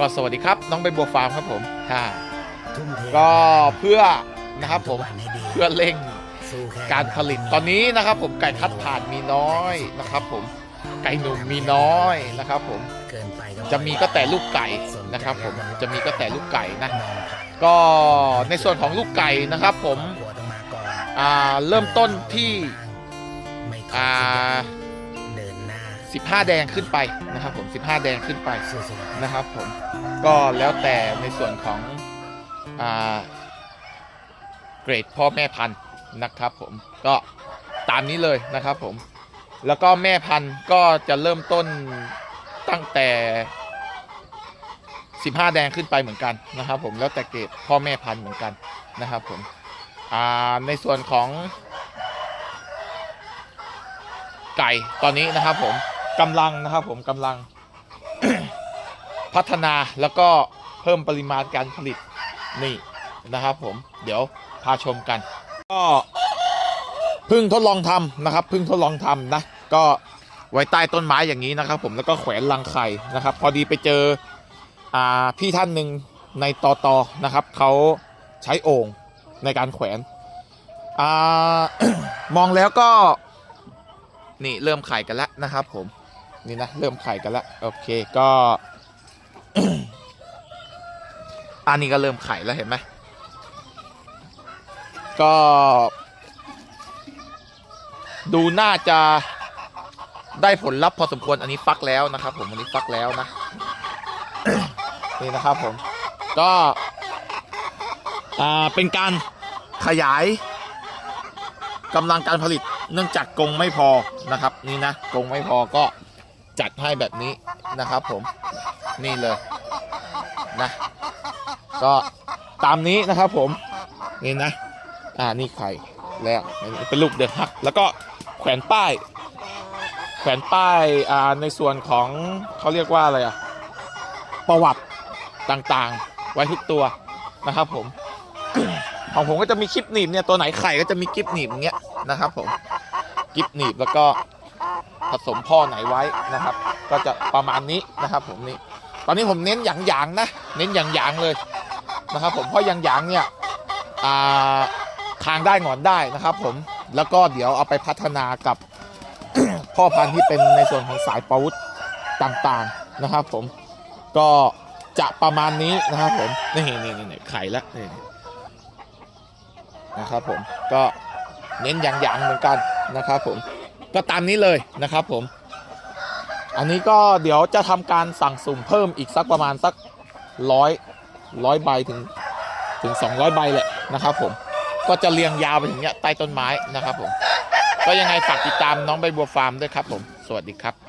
ก็สวัสดีครับ น้องใบบัวฟาร์มครับผมค่ะทุ่มเทก็เพื่อนะครับผมวันให้ดีเพื่อเร่งสู้แค่การผลิตตอนนี้นะครับ ผมไก่คัดผ่านมีน้อยนะครับ ผมไก่หนุ่มมีน้อยนะครับผมเกินไปจะมีก็แต่ลูกไก่นะครับ ผมจะมีก็แต่ลูกไก่นะมองผ่านก็ในส่วนของลูกไก่นะครับ ผมหัวต้องมาก่อนอ่าเริ่มต้นที่ 15 แดงขึ้นไปนะครับผม15 แดงขึ้นไปสู้ๆนะครับผมก็แล้วแต่ในส่วนของอ่าเกรดพ่อแม่พันธุ์นะครับผมก็ตามนี้เลยนะครับผมแล้วก็แม่พันธุ์ก็จะเริ่มต้นตั้งแต่ 15 แดงขึ้นไปเหมือนกันนะครับผมแล้วแต่เกรดพ่อแม่พันธุ์เหมือนกันนะครับผมอ่าในส่วนของไก่ตอนนี้นะครับผม กำลังนะครับผมกำลังพัฒนาแล้วก็เพิ่มปริมาณการผลิตนี่นะครับผมเดี๋ยวพาชมกัน ก็เพิ่งทดลองทำนะครับเพิ่งทดลองทำนะ ก็ไว้ใต้ต้นไม้อย่างนี้นะครับ ผมแล้วก็แขวนรังไข่นะครับ พอดีไปเจออ่าพี่ท่านหนึ่งในตอตอนะครับเขาใช้โอ่งในการแขวนอามองแล้วก็นี่เริ่มไข่กันแล้วนะครับผม นี่นะเริ่มไข่กันแล้วโอเคก็ อันนี้ก็เริ่มไข่แล้วเห็นไหมก็ ดูน่าจะได้ผลลัพธ์พอสมควรอันนี้ฟักแล้วนะครับ ผมอันนี้ฟักแล้วนะนี่นะครับผมก็เป็นการขยายกำลังการผลิตเนื่องจากกรงไม่พอนะครับ นี่นะกรงไม่พอก็ จัดให้แบบนี้นะครับผมนี่เลยนะก็ตามนี้นะครับผมนี่นะอ่านี่ไข่แล้วเป็นลูกเดือดฮัก แล้วก็แขวนป้าย แขวนป้ายอ่าในส่วนของเขาเรียกว่าอะไรอะประวัติต่างๆ ไว้ทุกตัวนะครับผมของผมก็จะมีคลิปหนีบเนี่ยตัวไหนไข่ก็จะมีคลิปหนีบอย่างเงี้ยนะครับผมคลิปหนีบแล้วก็ ผสมพ่อไหนไว้นะครับ ก็จะประมาณนี้นะครับ ผมนี่ตอนนี้ผมเน้นอย่างๆนะ เน้นอย่างๆเลยนะครับ ผมเพราะอย่างๆเนี่ยอ่าทางได้หงอนได้นะครับ ผมแล้วก็เดี๋ยวเอาไปพัฒนากับพ่อพันธุ์ที่เป็นในส่วนของสายปาวุธต่างๆนะครับ ผมก็จะประมาณนี้นะครับผมนี่นี่นี่นี่ไข่ละนี่นะครับผมก็เน้นอย่างๆเหมือนกันนะครับผม ก็ตามนี้เลยนะครับผม อันนี้ก็เดี๋ยวจะทำการสั่งสุ่มเพิ่มอีกสักประมาณสักร้อยร้อยใบถึงถึง 200 ใบแหละนะครับผมก็จะเรียงยาวไปถึงเนี้ยใต้ต้นไม้นะครับผมก็ยังไงฝากติดตามน้องใบบัวฟาร์มด้วยครับผม สวัสดีครับ